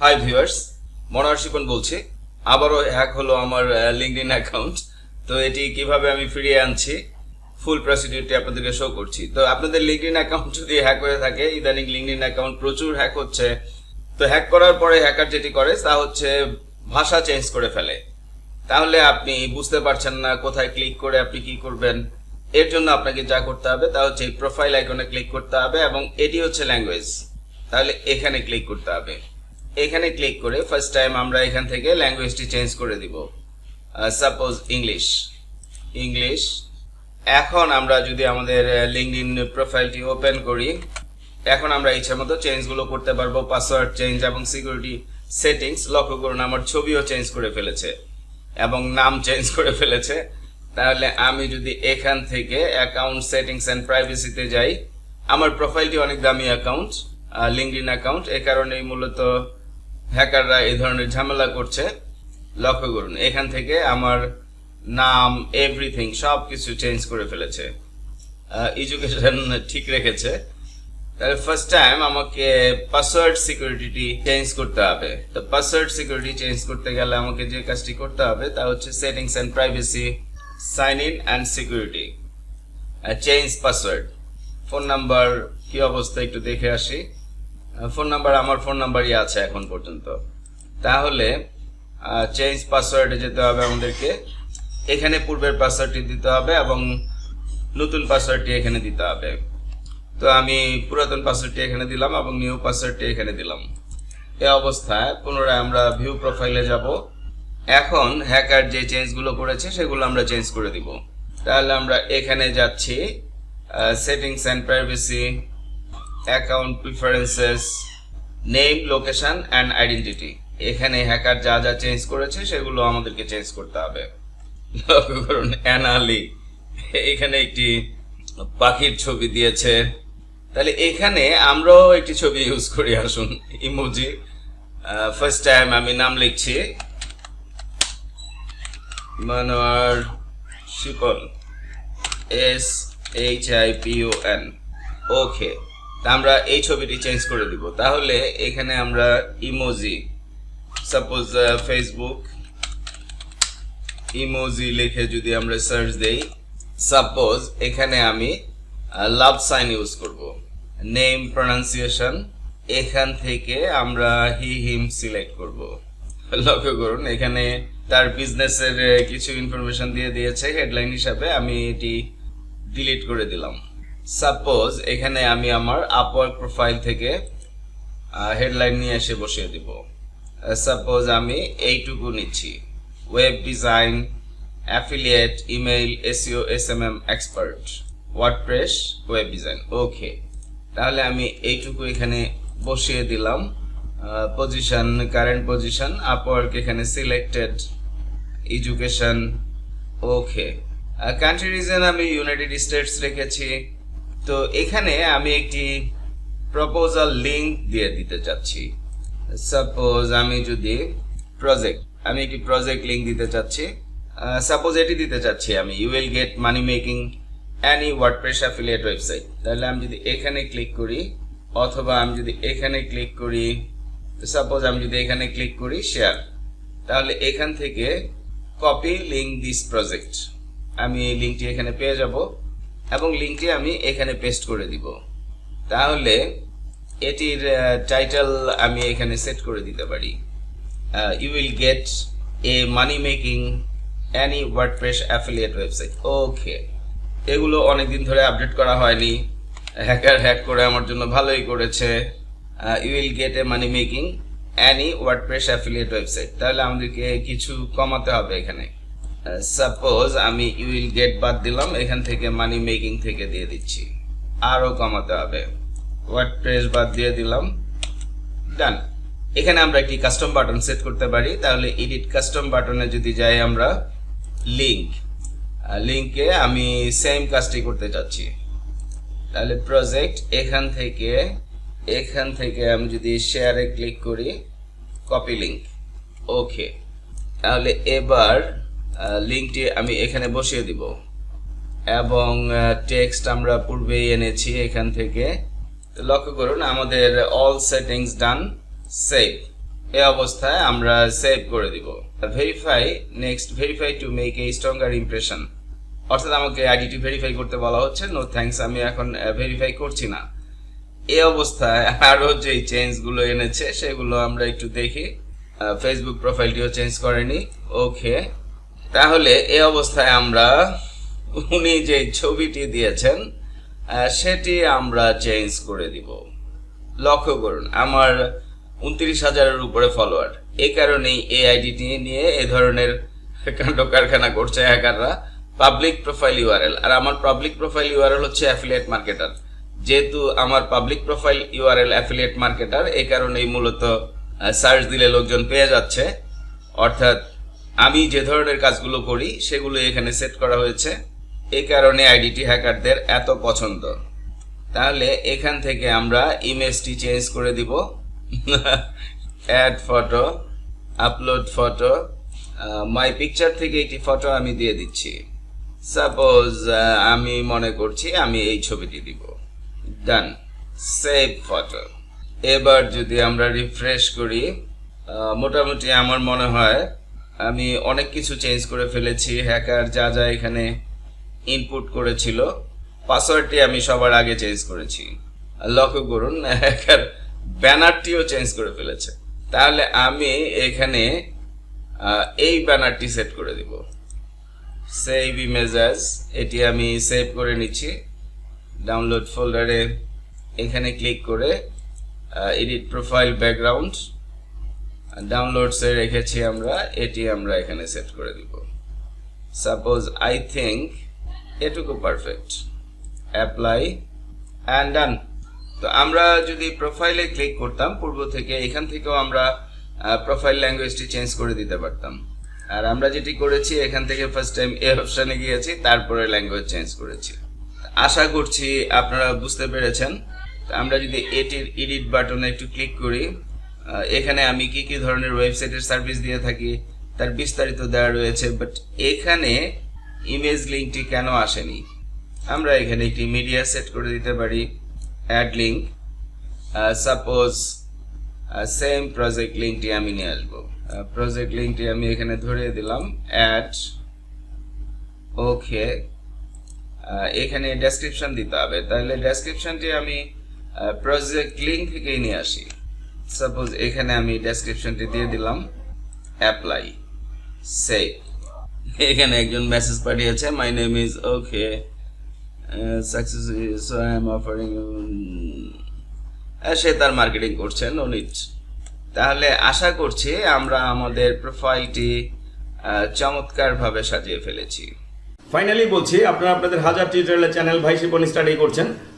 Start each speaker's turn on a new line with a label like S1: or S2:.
S1: Hi viewers মনোহর বলছি। আবারও hack হলো আমার লিঙ্কডিন অ্যাকাউন্ট তো এটি কীভাবে আমি ফিরিয়ে আনছি ফুল প্রসিডিউরটি আপনাদেরকে শো করছি। তো আপনাদের লিঙ্কডিন অ্যাকাউন্ট যদি হ্যাক হয়ে থাকে, ইদানিং লিঙ্কডিন অ্যাকাউন্ট প্রচুর হ্যাক হচ্ছে। তো হ্যাক করার পরে হ্যাকার যেটি করে, তা হচ্ছে ভাষা চেঞ্জ করে ফেলে। তাহলে আপনি বুঝতে পারছেন না কোথায় ক্লিক করে আপনি কি করবেন। এর জন্য আপনাকে যা করতে হবে, তা হচ্ছে এই প্রোফাইল আইকনে ক্লিক করতে হবে এবং এটি হচ্ছে ল্যাঙ্গুয়েজ তাহলে এখানে ক্লিক করতে হবে। এখানে ক্লিক করে ফার্স্ট টাইম আমরা এখান থেকে ল্যাঙ্গুয়েজটি চেঞ্জ করে দিব। সাপোজ ইংলিশ ইংলিশ এখন আমরা যদি আমাদের লিঙ্কডিন প্রোফাইলটি ওপেন করি, এখন আমরা ইচ্ছা মতো চেঞ্জগুলো করতে পারব। পাসওয়ার্ড চেঞ্জ এবং সিকিউরিটি সেটিংস লক্ষ্য করুন আমার ছবিও চেঞ্জ করে ফেলেছে এবং নাম চেঞ্জ করে ফেলেছে। তাহলে আমি যদি এখান থেকে অ্যাকাউন্ট সেটিংস অ্যান্ড প্রাইভেসিতে যাই, আমার প্রোফাইলটি অনেক দামি অ্যাকাউন্ট লিঙ্কডিন অ্যাকাউন্ট এ কারণেই মূলত হ্যাকাররা এই ধরনের ঝামেলা করছে, লক্ষ্য করুন, এখান থেকে আমার নাম এভরিথিং সব কিছু চেঞ্জ করে ফেলেছে। এডুকেশন ঠিক রেখেছে। তাহলে ফার্স্ট টাইম আমাকে পাসওয়ার্ড সিকিউরিটি চেঞ্জ করতে হবে। তো পাসওয়ার্ড সিকিউরিটি চেঞ্জ করতে গেলে আমাকে যে কাজটি করতে হবে, তা হচ্ছে settings and privacy sign in and security change password phone number কি অবস্থা, একটু দেখে আসি। ফোন নাম্বার আমার ফোন নাম্বারই আছে এখন পর্যন্ত। তাহলে চেঞ্জ পাসওয়ার্ডে যেতে হবে আমাদেরকে। এখানে পূর্বের পাসওয়ার্ডটি দিতে হবে এবং নতুন পাসওয়ার্ডটি এখানে দিতে হবে। তো আমি পুরাতন পাসওয়ার্ডটি এখানে দিলাম এবং নিউ পাসওয়ার্ডটি এখানে দিলাম। এ অবস্থায় পুনরায় আমরা ভিউ প্রোফাইলে যাব। এখন হ্যাকার যে চেঞ্জগুলো করেছে, সেগুলো আমরা চেঞ্জ করে দিব। তাহলে আমরা এখানে যাচ্ছি settings and privacy account preferences name location and identity এখানে হ্যাকার যা যা চেঞ্জ করেছে, সেগুলো আমাদেরকে চেঞ্জ করতে হবে। করুন অ্যানালি এখানে একটি পাখির ছবি দিয়েছে। তাহলে এখানে আমরাও একটি ছবি ইউজ করি, আসুন ইমোজি ফার্স্ট টাইম আমি নাম লিখছি। Monowar Shipon S H I P O N okay তা আমরা এই ছবিটি চেঞ্জ করে দিব। তাহলে এখানে আমরা ইমোজি সাপোজ ফেসবুক ইমোজি লিখে যদি আমরা সার্চ দেই সাপোজ এখানে আমি লাভ সাইন ইউজ করব। নেম প্রনাউন্সিয়েশন এখান থেকে আমরা হি হিম সিলেক্ট করব। লক্ষ্য করুন, এখানে তার বিজনেসের কিছু ইনফরমেশন দিয়ে দিয়েছে। হেডলাইন হিসাবে আমি এটি ডিলিট করে দিলাম। সাপোজ এখানে আমি আমার আপওয়ার্ক প্রোফাইল থেকে হেডলাইন নিয়ে এসে বসিয়ে দিব। সাপোজ আমি এইটুকু নিচ্ছি। Web design affiliate email SEO S M M expert WordPress web design okay তাহলে আমি এইটুকু এখানে বসিয়ে দিলাম। পজিশন কারেন্ট পজিশন আপওয়ার্ক এখানে selected education okay country region আমি ইউনাইটেড স্টেটস রেখেছি। তো এখানে আমি একটি প্রপোজাল লিংক দিয়ে দিতে চাচ্ছি। সাপোজ আমি যদি প্রজেক্ট আমি একটি প্রজেক্ট লিঙ্ক দিতে চাচ্ছি। সাপোজ এটি দিতে চাচ্ছি আমি। You will get money making any WordPress affiliate website তাহলে আমি যদি এখানে ক্লিক করি, অথবা আমি যদি এখানে ক্লিক করি সাপোজ আমি যদি এখানে ক্লিক করি শেয়ার তাহলে এখান থেকে কপি লিঙ্ক দিস প্রজেক্ট আমি এই লিঙ্কটি এখানে পেয়ে যাব। এবং লিঙ্কটি আমি এখানে পেস্ট করে দিব। তাহলে এটির টাইটেল আমি এখানে সেট করে দিতে পারি। You will get a money making any WordPress affiliate website okay এগুলো অনেকদিন ধরে আপডেট করা হয়নি। হ্যাকার হ্যাক করে আমার জন্য ভালোই করেছে। You will get a money making any WordPress affiliate website তাহলে আমাদেরকে কিছু কমাতে হবে এখানে। সাপোজ আমি ইউ উইল গেট বাদ দিলাম, এখান থেকে মানি মেকিং থেকে দিয়ে দিচ্ছি। আরও কমাতে হবে। ওয়ার্ডপ্রেস বাদ দিয়ে দিলাম। ডান এখানে আমরা একটি কাস্টম বাটন সেট করতে পারি। তাহলে এডিট কাস্টম বাটনে যদি যাই আমরা লিংক লিংকে আমি সেম কাজটি করতে চাচ্ছি তাহলে প্রজেক্ট এখান থেকে এখান থেকে আমি যদি শেয়ারে ক্লিক করি কপি লিংক ওকে তাহলে এবার লিঙ্কটি আমি এখানে বসিয়ে দিব। এবং টেক্সট আমরা পূর্বেই এনেছি এখান থেকে। লক্ষ্য করুন, আমাদের অল সেটিংস ডান সেভ এই অবস্থায় আমরা সেভ করে দিব। Verify next verify to make a stronger impression অর্থাৎ আমাকে আইডিটি ভেরিফাই করতে বলা হচ্ছে। নো থ্যাঙ্কস আমি এখন ভেরিফাই করছি না। এই অবস্থায় আরও যে চেঞ্জগুলো এনেছে, সেগুলো আমরা একটু দেখি। ফেসবুক প্রোফাইলটিও চেঞ্জ করেনি। ওকে তাহলে এ অবস্থায় আমরা উনি যে ছবিটি দিয়েছেন সেটি আমরা চেঞ্জ করে দিব। লক্ষ্য করুন, আমার উনত্রিশ হাজারের উপরে ফলোয়ার এই কারণেই এই আইডিটি নিয়ে এ ধরনের কাণ্ড কারখানা করছে হ্যাকাররা পাবলিক প্রোফাইল ইউআরএল আর আমার পাবলিক প্রোফাইল ইউআরএল হচ্ছে অ্যাফিলিয়েট মার্কেটার যেহেতু আমার public profile URL affiliate marketer এই কারণেই মূলত সার্চ দিলে লোকজন পেয়ে যাচ্ছে। অর্থাৎ আমি যে ধরনের কাজগুলো করি, সেগুলো এখানে সেট করা হয়েছে। এই কারণে আইডিটি হ্যাকারদের এত পছন্দ। তাহলে এখান থেকে আমরা ইমেজটি চেঞ্জ করে দিব। Add photo upload photo my picture থেকে একটি ফটো আমি দিয়ে দিচ্ছি। সাপোজ আমি মনে করছি আমি এই ছবিটি দিব। ডান সেভ ফটো এবার যদি আমরা রিফ্রেশ করি মোটামুটি আমার মনে হয় আমি অনেক কিছু চেঞ্জ করে ফেলেছি হ্যাকার যা যা এখানে ইনপুট করেছিল পাসওয়ার্ডটি আমি সবার আগে চেঞ্জ করেছি। লক্ষ্য করুন হ্যাকার ব্যানারটিও চেঞ্জ করে ফেলেছে। তাহলে আমি এখানে এই ব্যানারটি সেট করে দিব। সেভ ইমেজেস এটি আমি সেভ করে নিচ্ছি। ডাউনলোড ফোল্ডারে এখানে ক্লিক করে এডিট প্রোফাইল ব্যাকগ্রাউন্ড ডাউনলোডসে রেখেছি আমরা, এটি আমরা এখানে সেট করে দিব। সাপোজ আই থিঙ্ক এটুকু পারফেক্ট অ্যাপ্লাই অ্যান্ড ডান তো আমরা যদি প্রোফাইলে ক্লিক করতাম, পূর্ব থেকে এখান থেকেও আমরা প্রোফাইল ল্যাঙ্গুয়েজটি চেঞ্জ করে দিতে পারতাম। আর আমরা যেটি করেছি, এখান থেকে ফার্স্ট টাইম এ অপশানে গিয়েছি, তারপরে ল্যাঙ্গুয়েজ চেঞ্জ করেছি। আশা করছি আপনারা বুঝতে পেরেছেন। আমরা যদি এটির এডিট বাটনে একটু ক্লিক করি এখানে আমি কি কি ধরনের ওয়েবসাইটের সার্ভিস দিয়ে থাকি, তার বিস্তারিত দেওয়া রয়েছে বাট এখানে ইমেজ লিঙ্কটি কেন আসেনি? আমরা এখানে একটি মিডিয়া সেট করে দিতে পারি add link suppose same project লিঙ্কটি আমি নিয়ে আসব। প্রজেক্ট লিঙ্কটি আমি এখানে ধরিয়ে দিলাম অ্যাড ওকে এখানে ডেসক্রিপশন দিতে হবে। তাহলে ডেসক্রিপশনটি আমি প্রজেক্ট লিঙ্ক থেকেই নিয়ে আসি। সাপোজ এখানে আমি ডেসক্রিপশনটি দিয়ে দিলাম। অ্যাপ্লাই সেভ এখানে একজন মেসেজ পাঠিয়েছে my name is okay success so I am offering সে তার মার্কেটিং করছে নো তাহলে আশা করছি আমরা আমাদের প্রোফাইলটি চমৎকারভাবে সাজিয়ে ফেলেছি।
S2: ফাইনালি বলছি, আপনারা আপনাদের হাজার টিউটোরিয়ালের চ্যানেল ভাই শিপন স্টাডি করছেন।